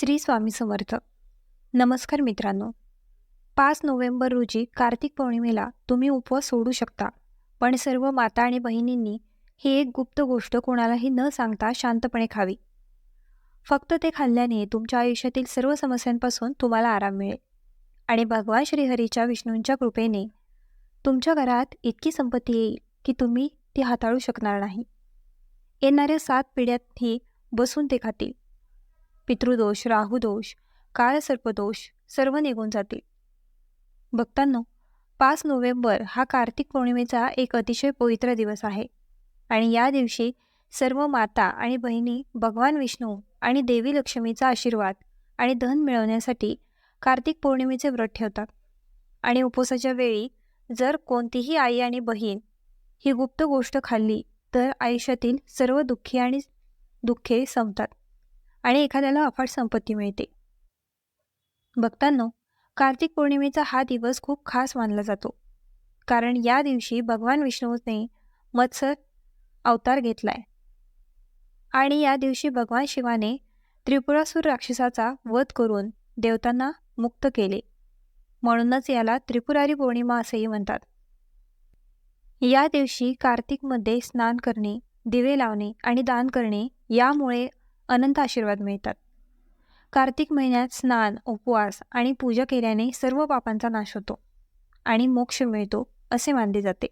श्री स्वामी समर्थ. नमस्कार मित्रांनो. पाच नोव्हेंबर रोजी कार्तिक पौर्णिमेला तुम्ही उपवास सोडू शकता पण सर्व माता आणि बहिणींनी ही एक गुप्त गोष्ट कोणालाही न सांगता शांतपणे खावी. फक्त ते खाल्ल्याने तुमच्या आयुष्यातील सर्व समस्यांपासून तुम्हाला आराम मिळेल. आणि भगवान श्रीहरीच्या विष्णूंच्या कृपेने तुमच्या घरात इतकी संपत्ती येईल की तुम्ही ती हाताळू शकणार नाही. येणाऱ्या सात पिढ्यातही बसून ते खातील. पितृदोष राहुदोष काळसर्पदोष सर्व निघून जातील. भक्तांनो पाच नोव्हेंबर हा कार्तिक पौर्णिमेचा एक अतिशय पवित्र दिवस आहे. आणि या दिवशी सर्व माता आणि बहिणी भगवान विष्णू आणि देवी लक्ष्मीचा आशीर्वाद आणि धन मिळवण्यासाठी कार्तिक पौर्णिमेचे व्रत ठेवतात. आणि उपवासाच्या वेळी जर कोणतीही आई आणि बहीण ही गुप्त गोष्ट खाल्ली तर आयुष्यातील सर्व दुःखी आणि दुःखे संपतात. आणि एखाद्याला अफाट संपत्ती मिळते. भक्तांनो कार्तिक पौर्णिमेचा हा दिवस खूप खास मानला जातो. कारण या दिवशी भगवान विष्णूने मत्सर अवतार घेतलाय. आणि या दिवशी भगवान शिवाने त्रिपुरासूर राक्षसाचा वध करून देवतांना मुक्त केले. म्हणूनच याला त्रिपुरारी पौर्णिमा असेही म्हणतात. या दिवशी कार्तिकमध्ये स्नान करणे दिवे लावणे आणि दान करणे यामुळे अनंत आशीर्वाद मिळतात. कार्तिक महिन्यात स्नान उपवास आणि पूजा केल्याने सर्व पापांचा नाश होतो आणि मोक्ष मिळतो असे मानले जाते.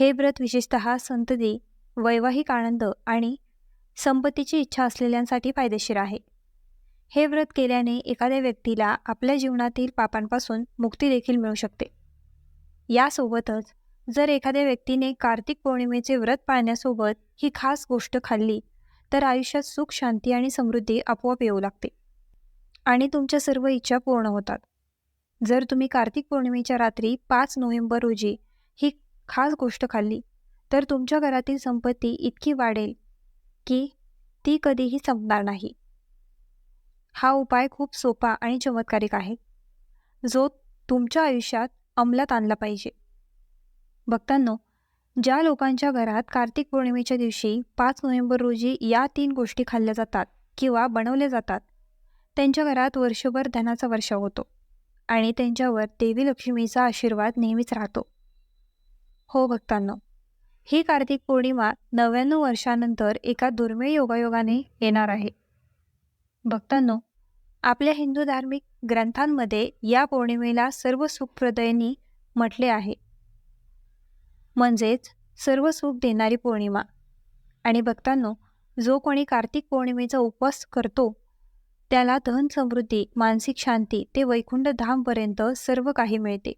हे व्रत विशेषत संतती वैवाहिक आनंद आणि संपत्तीची इच्छा असलेल्यांसाठी फायदेशीर आहे. हे व्रत केल्याने एखाद्या व्यक्तीला आपल्या जीवनातील पापांपासून मुक्ती देखील मिळू शकते. यासोबतच जर एखाद्या व्यक्तीने कार्तिक पौर्णिमेचे व्रत पाळण्यासोबत ही खास गोष्ट खाल्ली तर आयुष्यात सुख शांती आणि समृद्धी आपोआप येऊ लागते. आणि तुमच्या सर्व इच्छा पूर्ण होतात. जर तुम्ही कार्तिक पौर्णिमेच्या रात्री पाच नोव्हेंबर रोजी ही खास गोष्ट खाल्ली तर तुमच्या घरातील संपत्ती इतकी वाढेल की ती कधीही संपणार नाही. हा उपाय खूप सोपा आणि चमत्कारिक आहे. जो तुमच्या आयुष्यात अंमलात आणला पाहिजे. भक्तांनो ज्या लोकांच्या घरात कार्तिक पौर्णिमेच्या दिवशी पाच नोव्हेंबर रोजी या तीन गोष्टी खाल्ल्या जातात किंवा बनवल्या जातात त्यांच्या घरात वर्षभर धनाचा वर्षाव होतो आणि त्यांच्यावर देवी लक्ष्मीचा आशीर्वाद नेहमीच राहतो. हो भक्तांनो ही कार्तिक पौर्णिमा नव्याण्णव वर्षानंतर एका दुर्मिळ योगायोगाने येणार आहे. भक्तांनो आपल्या हिंदू धार्मिक ग्रंथांमध्ये या पौर्णिमेला सर्व सुखप्रदयनी म्हटले आहे. म्हणजेच सर्व सुख देणारी पौर्णिमा. आणि भक्तांनो जो कोणी कार्तिक पौर्णिमेचा उपवास करतो त्याला धन समृद्धी मानसिक शांती ते वैकुंठ धामपर्यंत सर्व काही मिळते.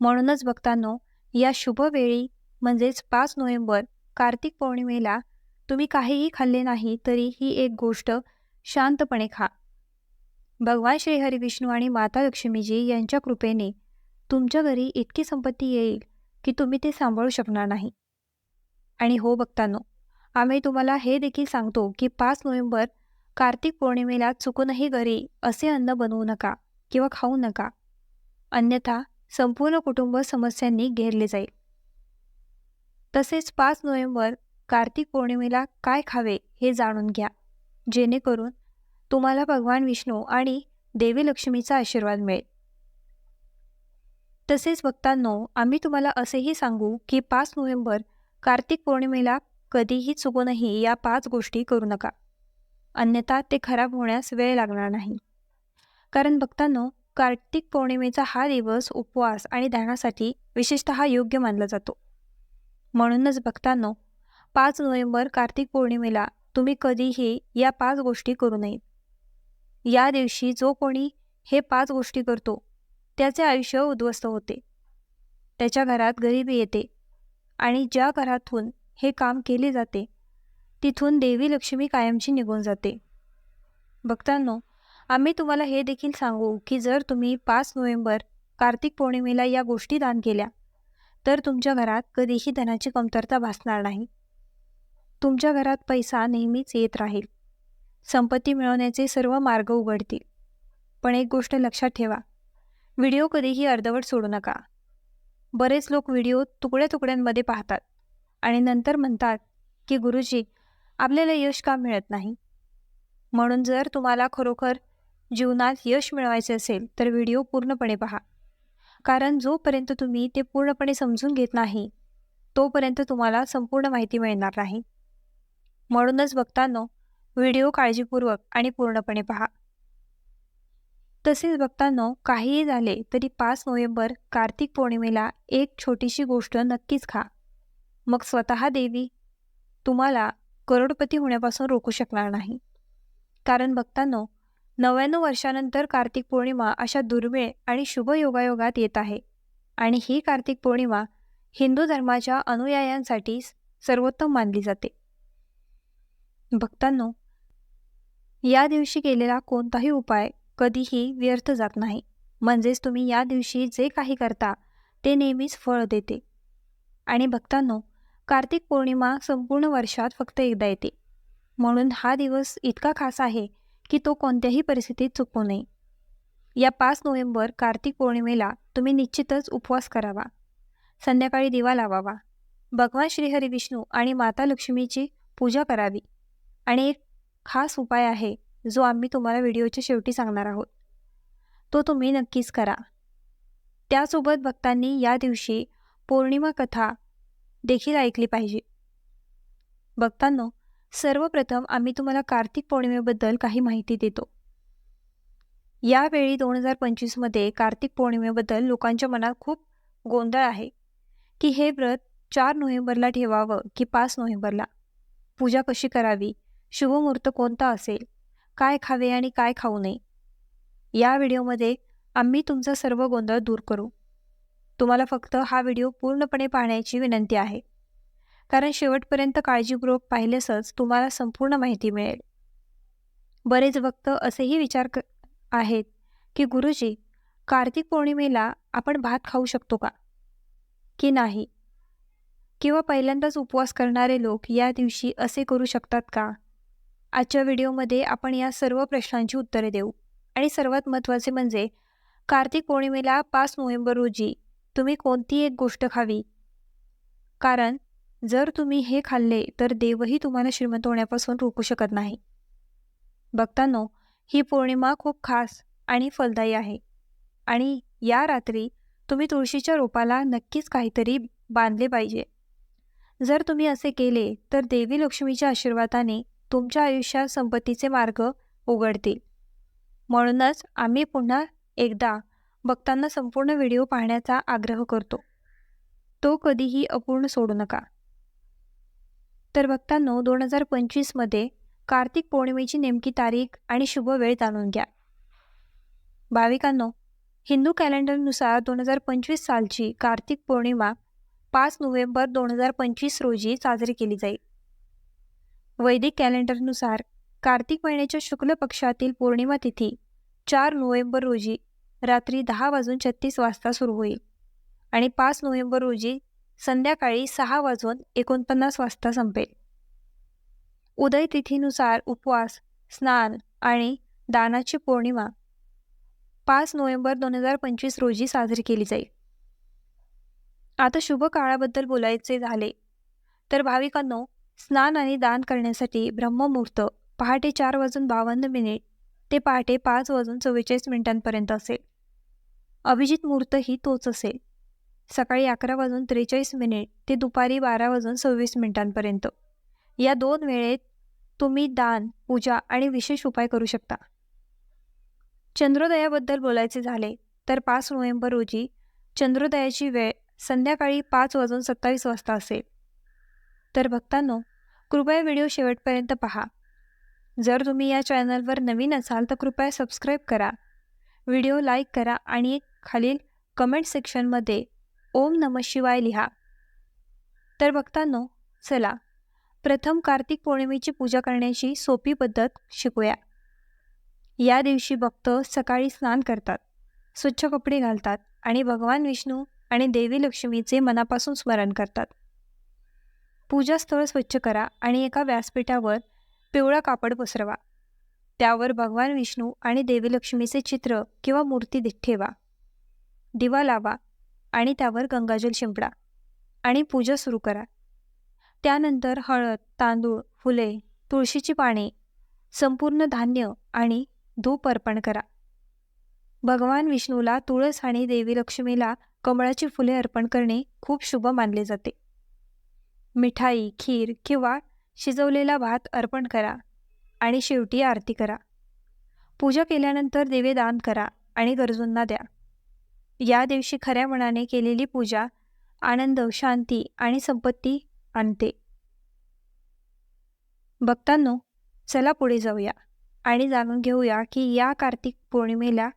म्हणूनच भक्तांनो या शुभ वेळी म्हणजेच पाच नोव्हेंबर कार्तिक पौर्णिमेला तुम्ही काहीही खाल्ले नाही तरी ही एक गोष्ट शांतपणे खा. भगवान श्रीहरी विष्णू आणि माता लक्ष्मीजी यांच्या कृपेने तुमच्या घरी इतकी संपत्ती येईल की तुम्ही ते सांभाळू शकणार नाही. आणि हो बघतानो आम्ही तुम्हाला हे देखील सांगतो की पाच नोव्हेंबर कार्तिक पौर्णिमेला चुकूनही घरी असे अन्न बनवू नका किंवा खाऊ नका. अन्यथा संपूर्ण कुटुंब समस्यांनी घेरले जाईल. तसेच पाच नोव्हेंबर कार्तिक पौर्णिमेला काय खावे हे जाणून घ्या. जेणेकरून तुम्हाला भगवान विष्णू आणि देवी लक्ष्मीचा आशीर्वाद मिळेल. तसेच वक्तांनो आम्ही तुम्हाला असेही सांगू की पाच नोव्हेंबर कार्तिक पौर्णिमेला कधीही चुकूनही या पाच गोष्टी करू नका. अन्यथा ते खराब होण्यास वेळ लागणार नाही. कारण भक्तांनो कार्तिक पौर्णिमेचा हा दिवस उपवास आणि ध्यानासाठी विशेषतः योग्य मानला जातो. म्हणूनच भक्तांनो पाच नोव्हेंबर कार्तिक पौर्णिमेला तुम्ही कधीही या पाच गोष्टी करू नयेत या दिवशी जो कोणी हे पाच गोष्टी करतो त्याचे आयुष्य उद्ध्वस्त होते. त्याच्या घरात गरिबी येते आणि ज्या घरातून हे काम केले जाते तिथून देवी लक्ष्मी कायमची निघून जाते. भक्तांनो आम्ही तुम्हाला हे देखील सांगू की जर तुम्ही पाच नोव्हेंबर कार्तिक पौर्णिमेला या गोष्टी दान केल्या तर तुमच्या घरात कधीही धनाची कमतरता भासणार नाही. तुमच्या घरात पैसा नेहमीच येत राहील. संपत्ती मिळवण्याचे सर्व मार्ग उघडतील. पण एक गोष्ट लक्षात ठेवा व्हिडिओ कधीही अर्धवट सोडू नका. बरेच लोक व्हिडिओ तुकड्या तुकड्यांमध्ये पाहतात आणि नंतर म्हणतात की गुरुजी आपल्याला यश का मिळत नाही? म्हणून जर तुम्हाला खरोखर जीवनात यश मिळवायचे असेल तर व्हिडिओ पूर्णपणे पहा. कारण जोपर्यंत तुम्ही ते पूर्णपणे समजून घेत नाही तोपर्यंत तुम्हाला संपूर्ण माहिती मिळणार नाही. म्हणूनच बघताना व्हिडिओ काळजीपूर्वक आणि पूर्णपणे पहा. तसेच बघताना काहीही झाले तरी पाच नोव्हेंबर कार्तिक पौर्णिमेला एक छोटीशी गोष्ट नक्कीच खा. मग स्वतः देवी तुम्हाला करोडपती होण्यापासून रोखू शकणार नाही. कारण बघताना नव्याण्णव वर्षानंतर कार्तिक पौर्णिमा अशा दुर्मिळ आणि शुभ योगायोगात येत आहे. आणि ही कार्तिक पौर्णिमा हिंदू धर्माच्या अनुयायांसाठी सर्वोत्तम मानली जाते. भक्तांनो या दिवशी केलेला कोणताही उपाय कधीही व्यर्थ जात नाही. म्हणजेच तुम्ही या दिवशी जे काही करता ते नेहमीच फळ देते. आणि भक्तांनो कार्तिक पौर्णिमा संपूर्ण वर्षात फक्त एकदा येते. म्हणून हा दिवस इतका खास आहे की तो कोणत्याही परिस्थितीत चुकू नये. या पाच नोव्हेंबर कार्तिक पौर्णिमेला तुम्ही निश्चितच उपवास करावा. संध्याकाळी दिवा लावावा. भगवान श्रीहरी विष्णू आणि माता लक्ष्मीची पूजा करावी. आणि एक खास उपाय आहे जो आम्ही तुम्हाला व्हिडिओच्या शेवटी सांगणार आहोत. तो तुम्ही नक्कीच करा. त्यासोबत भक्तांनी या दिवशी पौर्णिमा कथा देखील ऐकली पाहिजे. भक्तांनो सर्वप्रथम आम्ही तुम्हाला कार्तिक पौर्णिमेबद्दल काही माहिती देतो. यावेळी दोन हजार पंचवीसमध्ये कार्तिक पौर्णिमेबद्दल लोकांच्या मनात खूप गोंधळ आहे की हे व्रत चार नोव्हेंबरला ठेवावं की पाच नोव्हेंबरला? पूजा कशी करावी? शुभमुहूर्त कोणता असेल? काय खावे आणि काय खाऊ नये. या व्हिडिओमध्ये आम्ही तुमचा सर्व गोंधळ दूर करू. तुम्हाला फक्त हा व्हिडिओ पूर्णपणे पाहण्याची विनंती आहे. कारण शेवटपर्यंत काळजीपूर्वक पाहिलेसच तुम्हाला संपूर्ण माहिती मिळेल. बरेच वक्त असेही विचार क आहेत की गुरुजी कार्तिक पौर्णिमेला आपण भात खाऊ शकतो का? की नाही? किंवा पहिल्यांदाच उपवास करणारे लोक या दिवशी असे करू शकतात का? आजच्या व्हिडिओमध्ये आपण या सर्व प्रश्नांची उत्तरे देऊ. आणि सर्वात महत्त्वाचे म्हणजे कार्तिक पौर्णिमेला पाच नोव्हेंबर रोजी तुम्ही कोणती एक गोष्ट खावी? कारण जर तुम्ही हे खाल्ले तर देवही तुम्हाला श्रीमंत होण्यापासून रोखू शकत नाही. बघतानो ही पौर्णिमा खूप खास आणि फलदायी आहे. आणि या रात्री तुम्ही तुळशीच्या रोपाला नक्कीच काहीतरी बांधले पाहिजे. जर तुम्ही असे केले तर देवी लक्ष्मीच्या आशीर्वादाने तुमच्या आयुष्यात संपत्तीचे मार्ग उघडतील. म्हणूनच आम्ही पुन्हा एकदा बघताना संपूर्ण व्हिडिओ पाहण्याचा आग्रह करतो. तो कधीही अपूर्ण सोडू नका. तर बघताना दोन हजार पंचवीसमध्ये कार्तिक पौर्णिमेची नेमकी तारीख आणि शुभ वेळ जाणून घ्या. भाविकांनो हिंदू कॅलेंडरनुसार दोन हजार पंचवीस सालची कार्तिक पौर्णिमा पाच नोव्हेंबर दोन हजार पंचवीस रोजी साजरी केली जाईल. वैदिक कॅलेंडरनुसार कार्तिक महिन्याच्या शुक्ल पक्षातील पौर्णिमा तिथी चार नोव्हेंबर रोजी रात्री दहा वाजून छत्तीस वाजता सुरू होईल आणि पाच नोव्हेंबर रोजी संध्याकाळी सहा वाजून एकोणपन्नास वाजता संपेल. उदय तिथीनुसार उपवास स्नान आणि दानाची पौर्णिमा पाच नोव्हेंबर दोन हजार पंचवीस रोजी साजरी केली जाईल. आता शुभ काळाबद्दल बोलायचे झाले तर भाविकांनो स्नान आणि दान करण्यासाठी ब्रह्ममुहूर्त पहाटे चार वाजून बावन्न मिनिट ते पहाटे पाच वाजून चव्वेचाळीस मिनिटांपर्यंत असेल. अभिजित मुहूर्तही तोच असेल. सकाळी अकरा वाजून त्रेचाळीस मिनिट ते दुपारी बारा वाजून सव्वीस मिनिटांपर्यंत. या दोन वेळेत तुम्ही दान पूजा आणि विशेष उपाय करू शकता. चंद्रोदयाबद्दल बोलायचे झाले तर पाच नोव्हेंबर रोजी चंद्रोदयाची वेळ संध्याकाळी पाच वाजून सत्तावीस वाजता असेल. तर भक्तांनो कृपया व्हिडिओ शेवटपर्यंत पहा. जर तुम्ही या चॅनलवर नवीन असाल तर कृपया सबस्क्राईब करा. व्हिडिओ लाईक करा आणि खालील कमेंट सेक्शनमध्ये ओम नम शिवाय लिहा. तर भक्तांनो चला प्रथम कार्तिक पौर्णिमेची पूजा करण्याची सोपी पद्धत शिकूया. या दिवशी भक्त सकाळी स्नान करतात. स्वच्छ कपडे घालतात आणि भगवान विष्णू आणि देवी लक्ष्मीचे मनापासून स्मरण करतात. पूजास्थळ स्वच्छ करा आणि एका व्यासपीठावर पिवळा कापड पसरवा. त्यावर भगवान विष्णू आणि देवी लक्ष्मीचे चित्र किंवा मूर्ती ठेवा. दिवा लावा आणि त्यावर गंगाजल शिंपडा आणि पूजा सुरू करा. त्यानंतर हळद तांदूळ फुले तुळशीची पाने संपूर्ण धान्य आणि धूप अर्पण करा. भगवान विष्णूला तुळस आणि देवी लक्ष्मीला कमळाची फुले अर्पण करणे खूप शुभ मानले जाते. मिठाई खीर किंवा शिजवलेला भात अर्पण करा आणि शेवटी आरती करा. पूजा केल्यानंतर देवे दान करा आणि गरजूंना द्या. या दिवशी खऱ्या मनाने केलेली पूजा आनंद शांती आणि संपत्ती आणते. भक्तांनो चला पुढे जाऊया आणि जाणून घेऊया की या कार्तिक पौर्णिमेला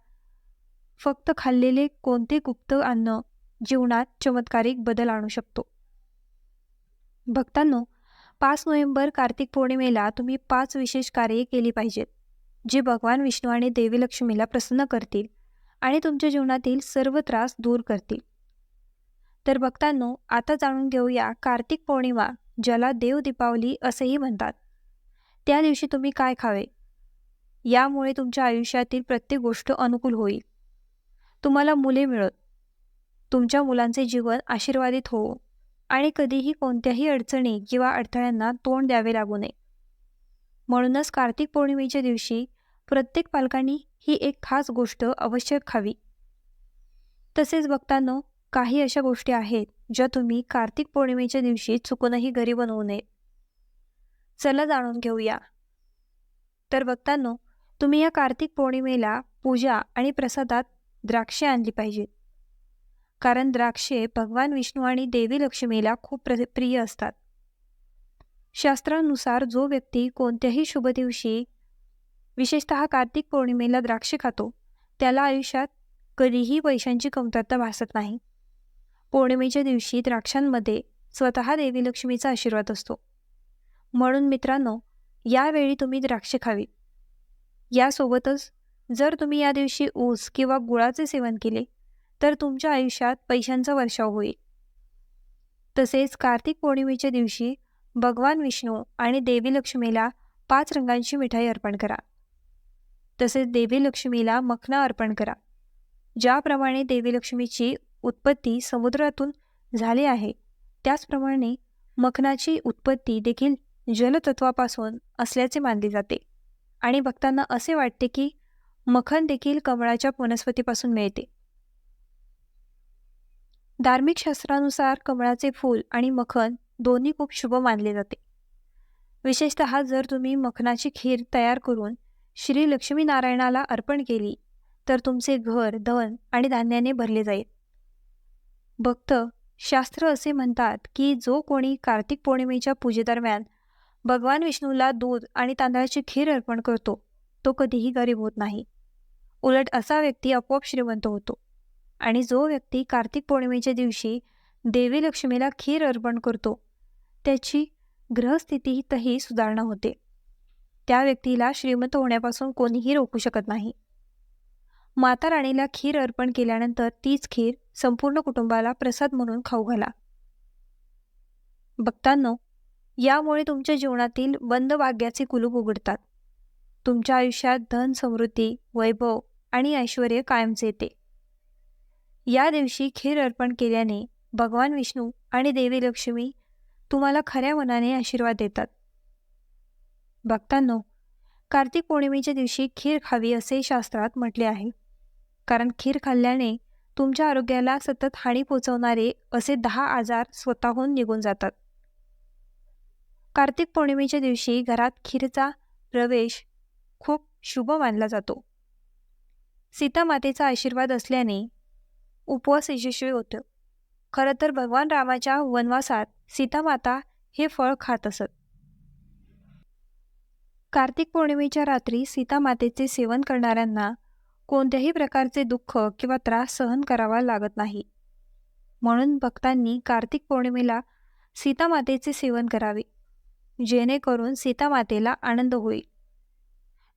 फक्त खाल्लेले कोणते गुप्त अन्न जीवनात चमत्कारिक बदल आणू शकतो? भक्तांनो पाच नोव्हेंबर कार्तिक पौर्णिमेला तुम्ही पाच विशेष कार्ये केली पाहिजेत जी भगवान विष्णू आणि देवी लक्ष्मीला प्रसन्न करतील आणि तुमच्या जीवनातील सर्व त्रास दूर करतील. तर भक्तांनो आता जाणून घेऊया कार्तिक पौर्णिमा ज्याला देव दीपावली असेही म्हणतात. त्या दिवशी तुम्ही काय खावे? यामुळे तुमच्या आयुष्यातील प्रत्येक गोष्ट अनुकूल होईल. तुम्हाला मुले मिळत. तुमच्या मुलांचे जीवन आशीर्वादित होवो. आणि कधीही कोणत्याही अडचणी किंवा अडथळ्यांना तोंड द्यावे लागू नये. म्हणूनच कार्तिक पौर्णिमेच्या दिवशी प्रत्येक पालकांनी ही एक खास गोष्ट अवश्य खावी. तसेच बघताना काही अशा गोष्टी आहेत ज्या तुम्ही कार्तिक पौर्णिमेच्या दिवशी चुकूनही घरी बनवू नये. चला जाणून घेऊया. तर बघताना तुम्ही या कार्तिक पौर्णिमेला पूजा आणि प्रसादात द्राक्षे आणली पाहिजेत. कारण द्राक्षे भगवान विष्णू आणि देवी लक्ष्मीला खूप प्र प्रिय असतात. शास्त्रानुसार जो व्यक्ती कोणत्याही शुभ दिवशी विशेषतः कार्तिक पौर्णिमेला द्राक्षे खातो त्याला आयुष्यात कधीही पैशांची कमतरता भासत नाही. पौर्णिमेच्या दिवशी द्राक्षांमध्ये स्वतः देवी लक्ष्मीचा आशीर्वाद असतो. म्हणून मित्रांनो यावेळी तुम्ही द्राक्षे खावी. यासोबतच जर तुम्ही या दिवशी ऊस किंवा गुळाचे सेवन केले तर तुमच्या आयुष्यात पैशांचा वर्षाव होईल. तसेच कार्तिक पौर्णिमेच्या दिवशी भगवान विष्णू आणि देवी लक्ष्मीला पाच रंगांची मिठाई अर्पण करा. तसेच देवी लक्ष्मीला मखना अर्पण करा. ज्याप्रमाणे देवी लक्ष्मीची उत्पत्ती समुद्रातून झाली आहे त्याचप्रमाणे मखनाची उत्पत्ती देखील जलतत्वापासून असल्याचे मानले जाते. आणि भक्तांना असे वाटते की मखन देखील कमळाच्या वनस्पतीपासून मिळते. धार्मिक शास्त्रानुसार कमळाचे फूल आणि मखन दोन्ही खूप शुभ मानले जाते. विशेषत जर तुम्ही मखनाची खीर तयार करून श्री लक्ष्मीनारायणाला अर्पण केली तर तुमचे घर धन आणि धान्याने भरले जाईल. भक्त शास्त्र असे म्हणतात की जो कोणी कार्तिक पौर्णिमेच्या पूजेदरम्यान भगवान विष्णूला दूध आणि तांदळाची खीर अर्पण करतो तो कधीही गरीब होत नाही. उलट असा व्यक्ती आपोआप श्रीमंत होतो. आणि जो व्यक्ती कार्तिक पौर्णिमेच्या दिवशी देवी लक्ष्मीला खीर अर्पण करतो त्याची ग्रहस्थितीतही सुधारणा होते. त्या व्यक्तीला श्रीमंत होण्यापासून कोणीही रोखू शकत नाही. माता राणीला खीर अर्पण केल्यानंतर तीच खीर संपूर्ण कुटुंबाला प्रसाद म्हणून खाऊ घाला. भक्तांनो यामुळे तुमच्या जीवनातील बंद भाग्याचे कुलूप उघडतात. तुमच्या आयुष्यात धन समृद्धी वैभव आणि ऐश्वर कायमचे येते. या दिवशी खीर अर्पण केल्याने भगवान विष्णू आणि देवी लक्ष्मी तुम्हाला खऱ्या मनाने आशीर्वाद देतात. भक्तांनो कार्तिक पौर्णिमेच्या दिवशी खीर खावी असे शास्त्रात म्हटले आहे. कारण खीर खाल्ल्याने तुमच्या आरोग्याला सतत हानी पोचवणारे असे दहा आजार स्वतःहून निघून जातात. कार्तिक पौर्णिमेच्या दिवशी घरात खीरचा प्रवेश खूप शुभ मानला जातो. सीतामातेचा आशीर्वाद असल्याने उपवास यशस्वी होतो. खरं तर भगवान रामाच्या वनवासात सीतामाता हे फळ खात असत. कार्तिक पौर्णिमेच्या रात्री सीतामातेचे सेवन करणाऱ्यांना कोणत्याही प्रकारचे दुःख किंवा त्रास सहन करावा लागत नाही. म्हणून भक्तांनी कार्तिक पौर्णिमेला सीतामातेचे सेवन करावे जेणेकरून सीतामातेला आनंद होईल.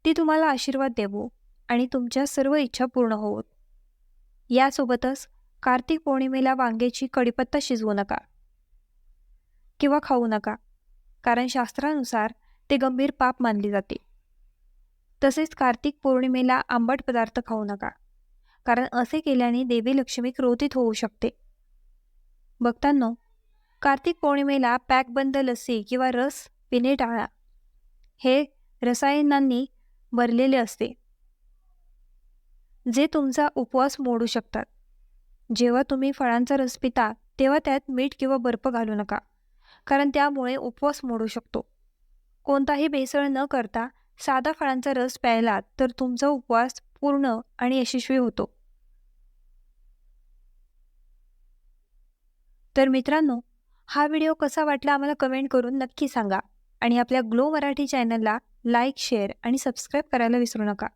ती तुम्हाला आशीर्वाद देवो आणि तुमच्या सर्व इच्छा पूर्ण होवत यासोबतच कार्तिक पौर्णिमेला वांग्याची कडीपत्ता शिजवू नका. किंवा खाऊ नका कारण शास्त्रानुसार ते गंभीर पाप मानले जाते. तसेच कार्तिक पौर्णिमेला आंबट पदार्थ खाऊ नका कारण असे केल्याने देवी लक्ष्मी क्रोधित होऊ शकते. बघतांनो कार्तिक पौर्णिमेला पॅकबंद लस्सी किंवा रस पिणे टाळा हे रसायनांनी भरलेले असते. जे तुमचा उपवास मोडू शकतात. जेव्हा तुम्ही फळांचा रस पिता तेव्हा त्यात मीठ किंवा बर्फ घालू नका कारण त्यामुळे उपवास मोडू शकतो. कोणताही भेसळ न करता साधा फळांचा रस प्यायला तर तुमचा उपवास पूर्ण आणि यशस्वी होतो. तर मित्रांनो हा व्हिडिओ कसा वाटला आम्हाला कमेंट करून नक्की सांगा आणि आपल्या ग्लो मराठी चॅनलला लाईक शेअर आणि सबस्क्राईब करायला विसरू नका.